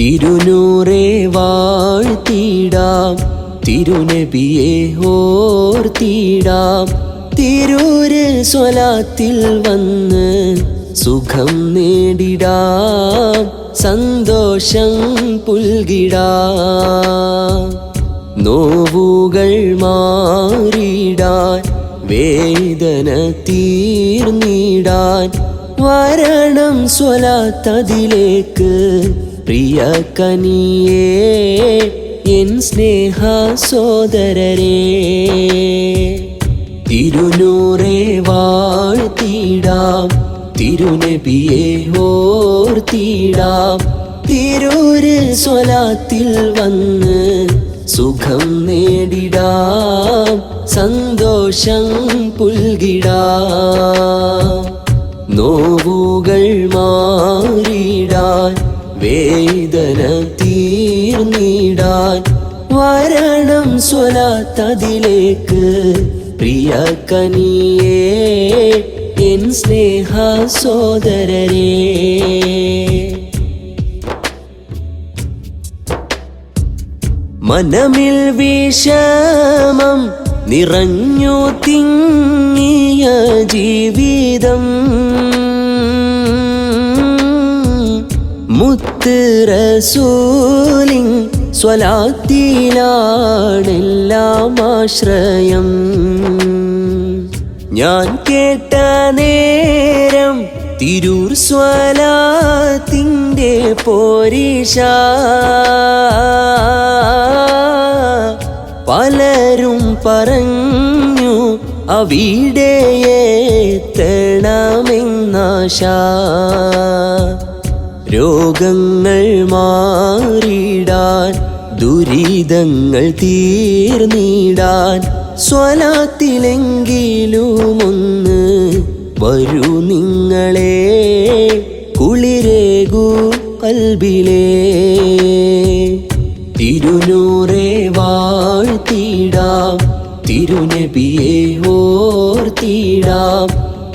തിരുനൂറെ വാഴ്ത്തിടാം. തിരുനബിയെ ഓർത്തിടാം. തിരൂര് സ്വലാത്തിൽ വന്ന് സുഖം നേടിടാം. സന്തോഷം പുൽകിടാം. നോവുകൾ മാറിടാൻ. വേദന തീർന്നിടാൻ. വരണം സ്വലാത്തതിലേക്ക് പ്രിയ കനിയേ എൻ സ്നേഹ സോദരരേ തിരുനൂറെ വാഴ്ത്തിടാം തിരുനബിയെ ഓർത്തിടാം തിരൂര് സ്വലാത്തിൽ വന്ന് സുഖം നേടിടാം സന്തോഷം പുൽകിടാം. നോവുകൾ വേദന തീർന്നിടാൻ വരണം സ്വലാത്തതിലേക്ക് പ്രിയ കനിയേ എൻ സ്നേഹ സോദരരേ. മനമിൽ വിഷമം നിറഞ്ഞു തിങ്ങിയ ജീവിതം മുത്ത് റസൂലിൻ ആശ്രയം. ഞാൻ കേട്ട നേരം തിരൂർ സ്വലാത്തിന്റെ പോരീഷ പലരും പറഞ്ഞു അവിടെയെ എത്തണമെന്നാശ രോഗങ്ങൾ മാറിടാൻ ദുരിതങ്ങൾ തീർന്നിടാൻ സ്വലാത്തിലെങ്കിലുമൊന്ന് വരൂ നിങ്ങളെ കുളിരേകു കൽബിലേ. തിരുനൂറെ വാഴ്ത്തിടാം തിരുനബിയെ ഓർത്തിടാം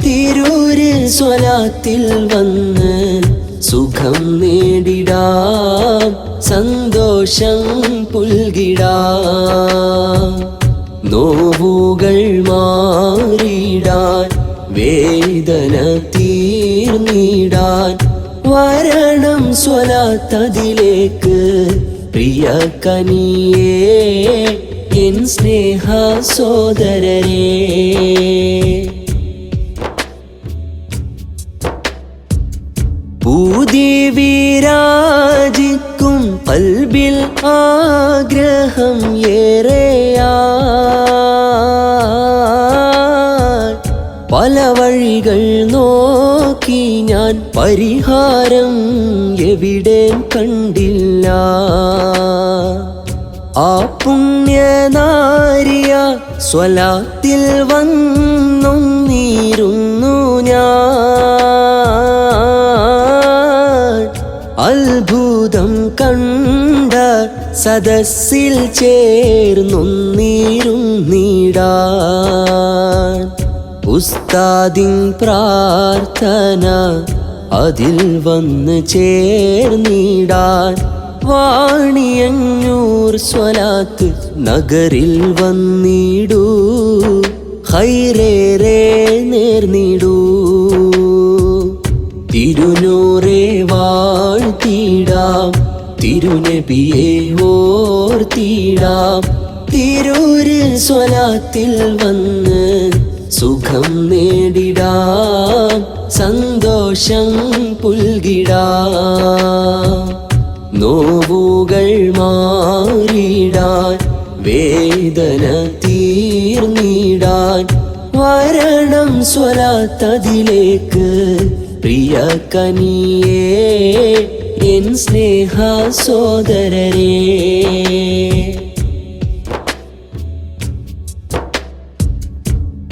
തിരൂര് സ്വലാത്തിൽ വന്ന് സുഖം നേടിടാം സന്തോഷം പുൽകിടാം. നോവുകൾ മാറിടാൻ വേദന തീർന്നിടാൻ. വരണം സ്വലാത്തതിലേക്ക് പ്രിയ കനിയേ എൻ സ്നേഹ സോദരരേ പല വഴികൾ നോക്കി ഞാൻ പരിഹാരം എവിടെ കണ്ടില്ല. ആ പുണ്യനാരിയ സ്വലാത്തിൽ വന്നൊന്നിരുന്നു ഞാൻ. അത്ഭുതം കണ്ട സദസ്സിൽ ചേർന്നൊന്നിരുന്നിടാൻ ഉസ്താദിൻ പ്രാർത്ഥന അതിൽ വന്ന് ചേർന്നിടാൻ വാണിയഞ്ഞൂർ സ്വലാത്ത് നഗരിൽ വന്നിടൂ ഹൈറേറെ നേർന്നിടൂ. തിരുനൂറെ വാഴ്ത്തിടാം തിരുനബിയെ ഓർത്തിടാം. തിരൂര് സ്വലാത്തിൽ വന്ന് സുഖം നേടിടാം സന്തോഷം പുൽകിടാം. നോവുകൾ മാറിടാൻ വേദന തീർന്നിടാൻ. വരണം സ്വലാത്തതിലേക്ക് പ്രിയ കനിയേ എൻ സ്നേഹ സോദരരേ.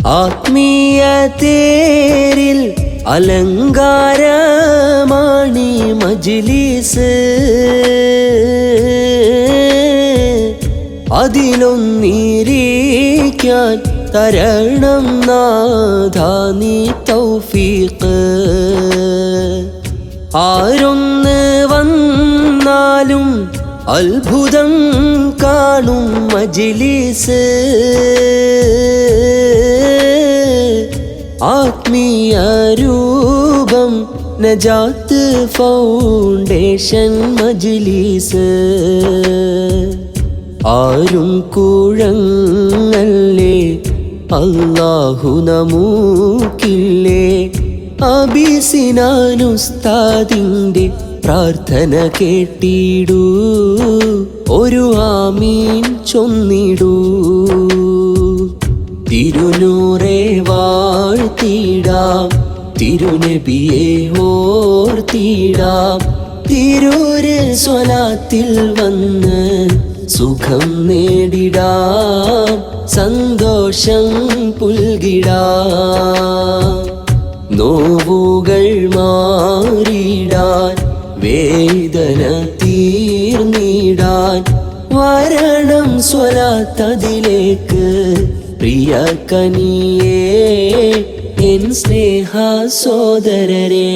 ആത്മീയ തേരിൽ അലങ്കാരമാണി മജിലീസ്. അതിലൊന്നിരിക്കാൻ തരണം നാഥാനി തൗഫീഖ്. ആരൊന്ന് വന്നാലും അത്ഭുതം കാണും മജിലിസ്. ആത്മീയ രൂപം നജാത്ത് ഫൗണ്ടേഷൻ മജിലീസ്. ആരും കൂഴങ്ങല്ലേ അല്ലാഹു നമുക്കില്ലേ. അബിസിനാനുസ്താദിന്റെ പ്രാർത്ഥന കേട്ടിടൂ ഒരു ആമീൻ ചൊന്നിടൂ. തിരുനൂറെ വാഴ്ത്തിടാം തിരുനബിയെ ഓർത്തിടാം തിരൂര് സ്വലാത്തിൽ വന്ന് സുഖം നേടിടാം. സന്തോഷം പുൽകിടാം. നോവുകൾ മാറിടാൻ വേദന തീർന്നിടാൻ. വരണം സ്വലാത്തതിലേക്ക് പ്രിയ കനിയേ എൻ സ്നേഹ സോദരരേ.